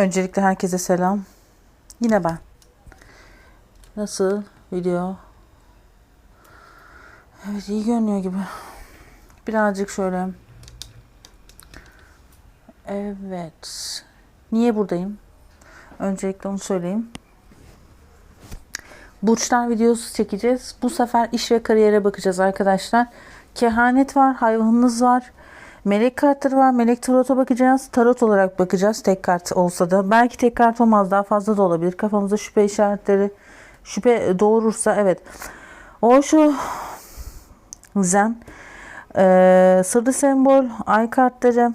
Öncelikle herkese selam. Yine ben. Nasıl video? Evet iyi görünüyor gibi. Birazcık şöyle. Evet. Niye buradayım? Öncelikle onu söyleyeyim. Burçlar videosu çekeceğiz. Bu sefer iş ve kariyere bakacağız arkadaşlar. Kehanet var, hayvanınız var. Melek kartları var. Melek tarota bakacağız. Tarot olarak bakacağız. Tek kart olsa da. Belki tek kart olmaz. Daha fazla da olabilir. Kafamızda şüphe işaretleri şüphe doğurursa evet. O şu zen. Ee, sırlı sembol. Ay kartları.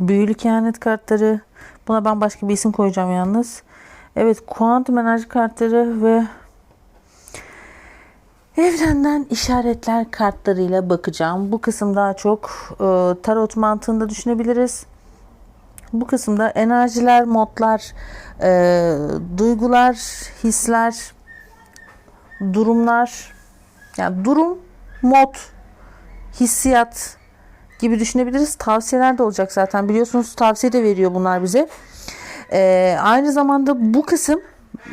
Büyülü kehanet kartları. Buna ben başka bir isim koyacağım yalnız. Evet kuantum enerji kartları ve evrenden işaretler kartlarıyla bakacağım. Bu kısım daha çok e, tarot mantığında düşünebiliriz. Bu kısımda enerjiler, modlar, e, duygular, hisler, durumlar, yani durum, mod, hissiyat gibi düşünebiliriz. Tavsiyeler de olacak zaten. Biliyorsunuz tavsiye de veriyor bunlar bize. Ee, aynı zamanda bu kısım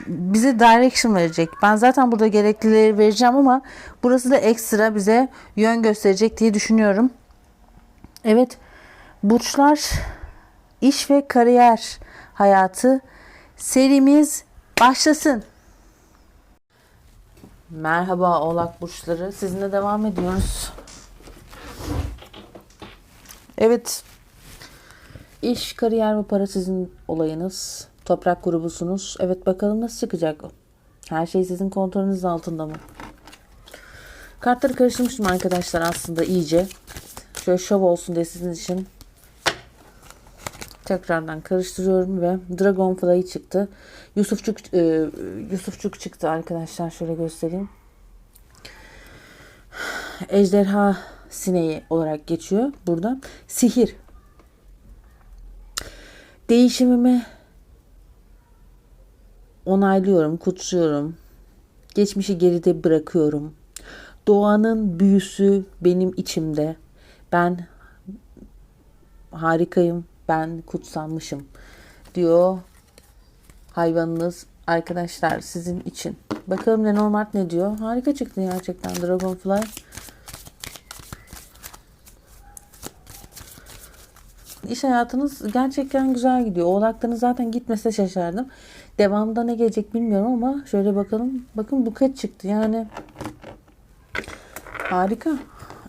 bize direction verecek. Ben zaten burada gereklileri vereceğim ama burası da ekstra bize yön gösterecek diye düşünüyorum. Evet, burçlar, iş ve kariyer hayatı serimiz başlasın. Merhaba Oğlak burçları. Sizinle devam ediyoruz. Evet, İş, kariyer ve para sizin olayınız. Toprak grubusunuz. Evet bakalım nasıl çıkacak o. Her şey sizin kontrolünüz altında mı? Kartları karıştırmıştım arkadaşlar aslında iyice. Şöyle şov olsun diye sizin için. Tekrardan karıştırıyorum ve Dragonfly çıktı. Yusufçuk e, Yusufçuk çıktı arkadaşlar. Şöyle göstereyim. Ejderha sineği olarak geçiyor burada. Sihir Değişimimi onaylıyorum, kutsuyorum. Geçmişi geride bırakıyorum. Doğanın büyüsü benim içimde. Ben harikayım, ben kutsanmışım diyor hayvanınız arkadaşlar sizin için. Bakalım Lenormand ne diyor? Harika çıktı gerçekten Dragonfly. İş hayatınız gerçekten güzel gidiyor. Oğlaklarınız zaten gitmese şaşardım. Devamında ne gelecek bilmiyorum ama şöyle bakalım. Bakın buket çıktı. Yani harika.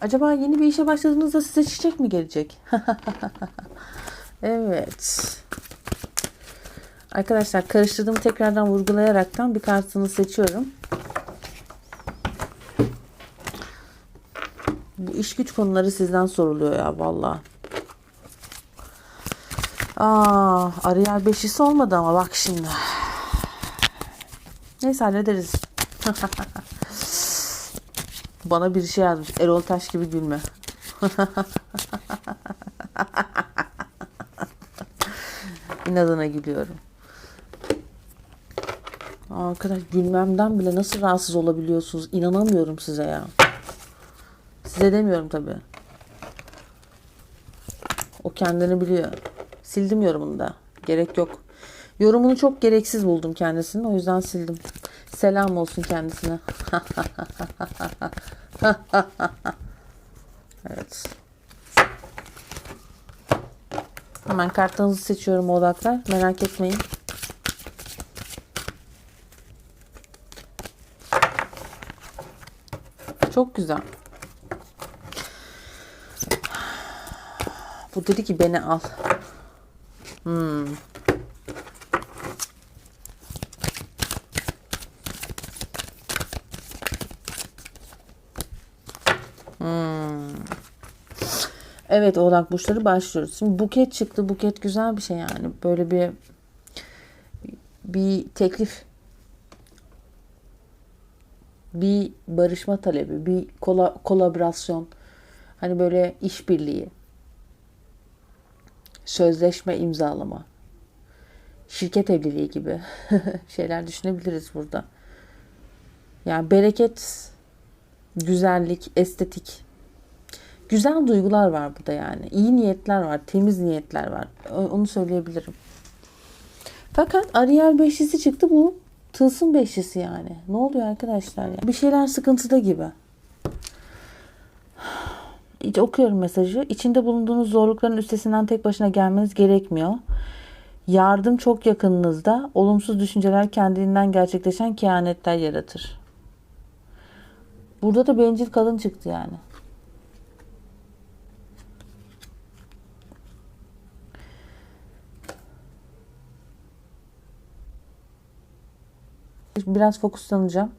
Acaba yeni bir işe başladığınızda size çiçek mi gelecek? evet. Arkadaşlar karıştırdığımı tekrardan vurgulayaraktan bir kartını seçiyorum. Bu iş güç konuları sizden soruluyor ya vallahi. Aa, Ariel beşisi olmadı ama bak şimdi. Neyse hallederiz. Bana bir şey yazmış. Erol Taş gibi gülme. İnadına gülüyorum. Arkadaş gülmemden bile nasıl rahatsız olabiliyorsunuz? İnanamıyorum size ya. Size demiyorum tabii. O kendini biliyor. Sildim yorumunu da. Gerek yok. Yorumunu çok gereksiz buldum kendisinin. O yüzden sildim. Selam olsun kendisine. evet. Hemen kartınızı seçiyorum oğlaklar. Merak etmeyin. Çok güzel. Bu dedi ki beni al. Hmm. Hmm. Evet oğlak burçları başlıyoruz. Şimdi buket çıktı. Buket güzel bir şey yani. Böyle bir bir teklif bir barışma talebi, bir kola, kolaborasyon, hani böyle işbirliği sözleşme imzalama, şirket evliliği gibi şeyler düşünebiliriz burada. Yani bereket, güzellik, estetik, güzel duygular var burada yani. İyi niyetler var, temiz niyetler var. Onu söyleyebilirim. Fakat Ariel beşlisi çıktı bu tılsım beşlisi yani. Ne oluyor arkadaşlar ya? Bir şeyler sıkıntıda gibi. Okuyorum mesajı. İçinde bulunduğunuz zorlukların üstesinden tek başına gelmeniz gerekmiyor. Yardım çok yakınınızda. Olumsuz düşünceler kendiliğinden gerçekleşen kehanetler yaratır. Burada da bencil kadın çıktı yani. Biraz fokuslanacağım.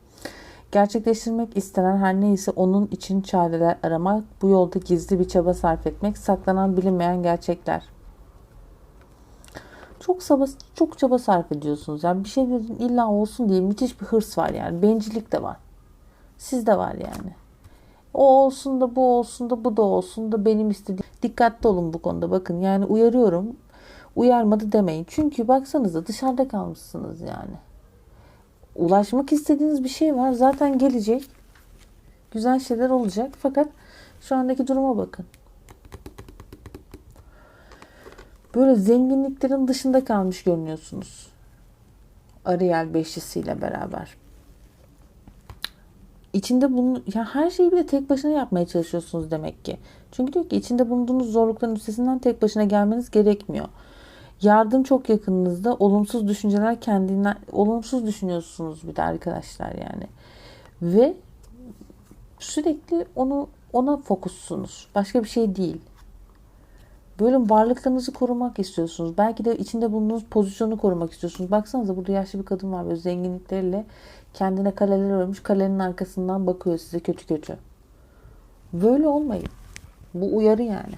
Gerçekleştirmek istenen her neyse onun için çareler aramak, bu yolda gizli bir çaba sarf etmek, saklanan bilinmeyen gerçekler. Çok çaba, çok çaba sarf ediyorsunuz. Yani bir şey illa olsun diye müthiş bir hırs var yani. Bencillik de var. Sizde var yani. O olsun da bu olsun da bu da olsun da benim istediğim. Dikkatli olun bu konuda. Bakın yani uyarıyorum. Uyarmadı demeyin. Çünkü baksanıza dışarıda kalmışsınız yani. Ulaşmak istediğiniz bir şey var. Zaten gelecek. Güzel şeyler olacak. Fakat şu andaki duruma bakın. Böyle zenginliklerin dışında kalmış görünüyorsunuz. Ariel beşlisiyle beraber. İçinde bunu ya her şeyi bile tek başına yapmaya çalışıyorsunuz demek ki. Çünkü diyor ki içinde bulunduğunuz zorlukların üstesinden tek başına gelmeniz gerekmiyor. Yardım çok yakınınızda. Olumsuz düşünceler kendinden olumsuz düşünüyorsunuz bir de arkadaşlar yani. Ve sürekli onu ona fokussunuz. Başka bir şey değil. Böyle varlıklarınızı korumak istiyorsunuz. Belki de içinde bulunduğunuz pozisyonu korumak istiyorsunuz. Baksanıza burada yaşlı bir kadın var böyle zenginlikleriyle kendine kaleler örmüş. Kalenin arkasından bakıyor size kötü kötü. Böyle olmayın. Bu uyarı yani.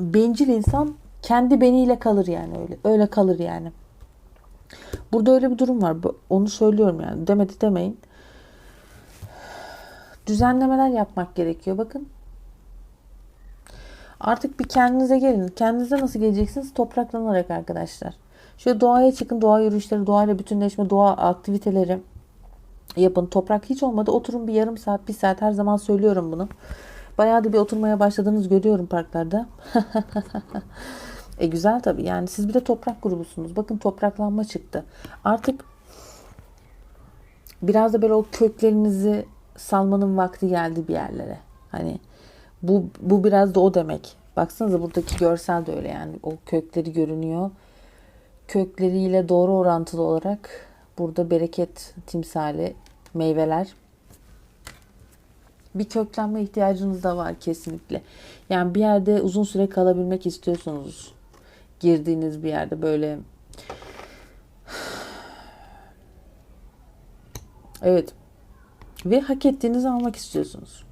Bencil insan kendi beniyle kalır yani öyle. Öyle kalır yani. Burada öyle bir durum var. Onu söylüyorum yani. Demedi demeyin. Düzenlemeler yapmak gerekiyor. Bakın Artık bir kendinize gelin. Kendinize nasıl geleceksiniz? Topraklanarak arkadaşlar. Şöyle doğaya çıkın. Doğa yürüyüşleri, doğayla bütünleşme, doğa aktiviteleri yapın. Toprak hiç olmadı. Oturun bir yarım saat, bir saat. Her zaman söylüyorum bunu. Bayağı da bir oturmaya başladığınız görüyorum parklarda. e güzel tabii. Yani siz bir de toprak grubusunuz. Bakın topraklanma çıktı. Artık biraz da böyle o köklerinizi salmanın vakti geldi bir yerlere. Hani bu, bu biraz da o demek. Baksanıza buradaki görsel de öyle yani. O kökleri görünüyor. Kökleriyle doğru orantılı olarak burada bereket timsali, meyveler. Bir köklenme ihtiyacınız da var kesinlikle. Yani bir yerde uzun süre kalabilmek istiyorsunuz. Girdiğiniz bir yerde böyle Evet. Ve hak ettiğinizi almak istiyorsunuz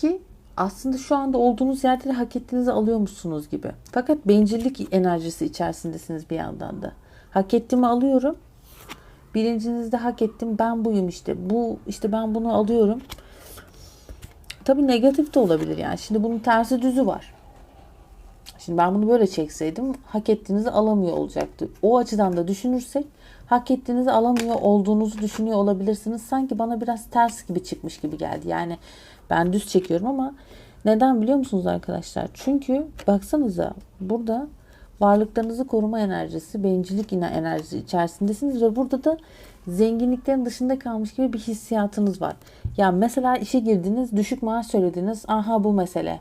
ki aslında şu anda olduğunuz yerde de hak ettiğinizi alıyormuşsunuz gibi. Fakat bencillik enerjisi içerisindesiniz bir yandan da. Hak ettiğimi alıyorum. Bilincinizde hak ettim ben buyum işte. Bu işte ben bunu alıyorum. Tabii negatif de olabilir yani. Şimdi bunun tersi düzü var. Şimdi ben bunu böyle çekseydim hak ettiğinizi alamıyor olacaktı. O açıdan da düşünürsek hak ettiğinizi alamıyor olduğunuzu düşünüyor olabilirsiniz. Sanki bana biraz ters gibi çıkmış gibi geldi. Yani ben düz çekiyorum ama neden biliyor musunuz arkadaşlar? Çünkü baksanıza burada varlıklarınızı koruma enerjisi, bencillik enerjisi içerisindesiniz ve burada da zenginliklerin dışında kalmış gibi bir hissiyatınız var. Ya mesela işe girdiniz, düşük maaş söylediniz. Aha bu mesele.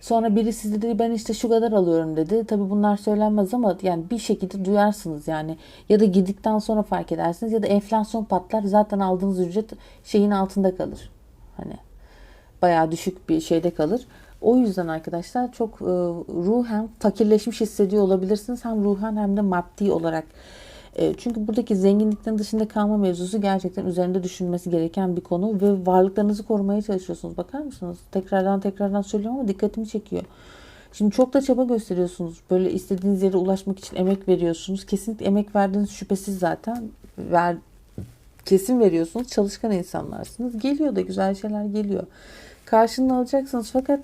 Sonra biri size dedi ben işte şu kadar alıyorum dedi. Tabi bunlar söylenmez ama yani bir şekilde duyarsınız yani. Ya da girdikten sonra fark edersiniz ya da enflasyon patlar zaten aldığınız ücret şeyin altında kalır. Hani bayağı düşük bir şeyde kalır. O yüzden arkadaşlar çok e, ruhen fakirleşmiş hissediyor olabilirsiniz. Hem ruhen hem de maddi olarak. E, çünkü buradaki zenginliklerin dışında kalma mevzusu gerçekten üzerinde düşünmesi gereken bir konu ve varlıklarınızı korumaya çalışıyorsunuz. Bakar mısınız? Tekrardan tekrardan söylüyorum ama dikkatimi çekiyor. Şimdi çok da çaba gösteriyorsunuz. Böyle istediğiniz yere ulaşmak için emek veriyorsunuz. Kesinlikle emek verdiğiniz şüphesiz zaten. Ver, kesin veriyorsunuz. Çalışkan insanlarsınız. Geliyor da güzel şeyler geliyor. Karşılığını alacaksınız fakat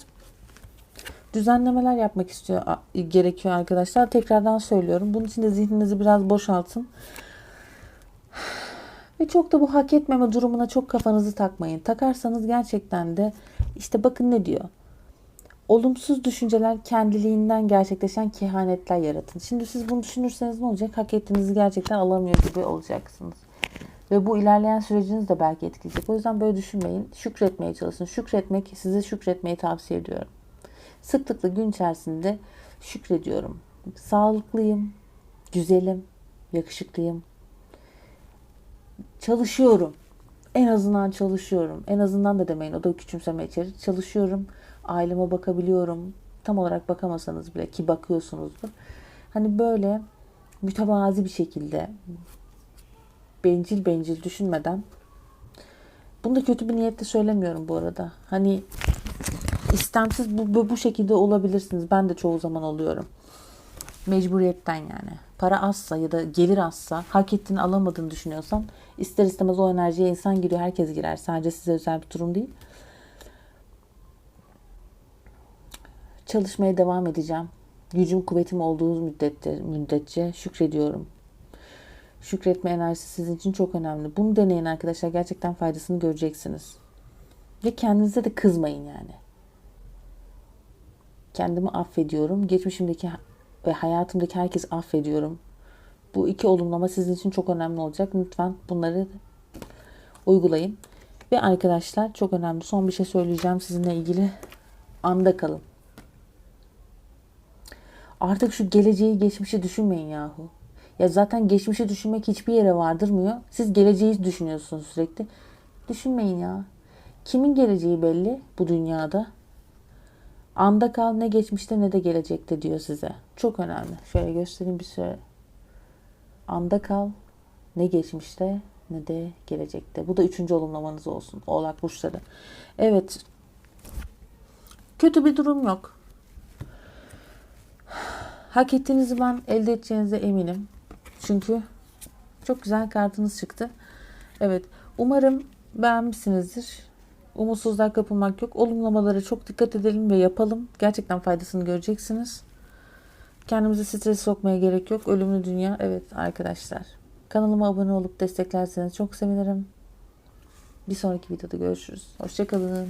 düzenlemeler yapmak istiyor gerekiyor arkadaşlar. Tekrardan söylüyorum. Bunun için de zihninizi biraz boşaltın. Ve çok da bu hak etmeme durumuna çok kafanızı takmayın. Takarsanız gerçekten de işte bakın ne diyor. olumsuz düşünceler kendiliğinden gerçekleşen kehanetler yaratın. Şimdi siz bunu düşünürseniz ne olacak? Hak ettiğinizi gerçekten alamıyor gibi olacaksınız. Ve bu ilerleyen süreciniz de belki etkileyecek. O yüzden böyle düşünmeyin. Şükretmeye çalışın. Şükretmek, size şükretmeyi tavsiye ediyorum. Sıklıkla gün içerisinde şükrediyorum. Sağlıklıyım, güzelim, yakışıklıyım. Çalışıyorum. En azından çalışıyorum. En azından da demeyin. O da küçümseme içerir. Çalışıyorum. Aileme bakabiliyorum. Tam olarak bakamasanız bile ki bakıyorsunuzdur. Hani böyle mütevazi bir şekilde bencil bencil düşünmeden bunu da kötü bir niyetle söylemiyorum bu arada. Hani istemsiz bu, bu, şekilde olabilirsiniz. Ben de çoğu zaman oluyorum. Mecburiyetten yani. Para azsa ya da gelir azsa hak ettiğini alamadığını düşünüyorsan ister istemez o enerjiye insan giriyor. Herkes girer. Sadece size özel bir durum değil. Çalışmaya devam edeceğim. Gücüm kuvvetim olduğu müddetçe, müddetçe şükrediyorum. Şükretme enerjisi sizin için çok önemli. Bunu deneyin arkadaşlar. Gerçekten faydasını göreceksiniz. Ve kendinize de kızmayın yani. Kendimi affediyorum. Geçmişimdeki ve hayatımdaki herkes affediyorum. Bu iki olumlama sizin için çok önemli olacak. Lütfen bunları uygulayın. Ve arkadaşlar çok önemli. Son bir şey söyleyeceğim sizinle ilgili. Anda kalın. Artık şu geleceği geçmişi düşünmeyin yahu. Ya zaten geçmişi düşünmek hiçbir yere vardırmıyor. Siz geleceği düşünüyorsunuz sürekli. Düşünmeyin ya. Kimin geleceği belli bu dünyada? Anda kal ne geçmişte ne de gelecekte diyor size. Çok önemli. Şöyle göstereyim bir süre. Anda kal ne geçmişte ne de gelecekte. Bu da üçüncü olumlamanız olsun. Oğlak burçları. Evet. Kötü bir durum yok. Hak ettiğinizi ben elde edeceğinize eminim. Çünkü çok güzel kartınız çıktı. Evet. Umarım beğenmişsinizdir. Umutsuzluğa kapılmak yok. Olumlamalara çok dikkat edelim ve yapalım. Gerçekten faydasını göreceksiniz. Kendimizi stres sokmaya gerek yok. Ölümlü dünya. Evet arkadaşlar. Kanalıma abone olup desteklerseniz çok sevinirim. Bir sonraki videoda görüşürüz. Hoşçakalın.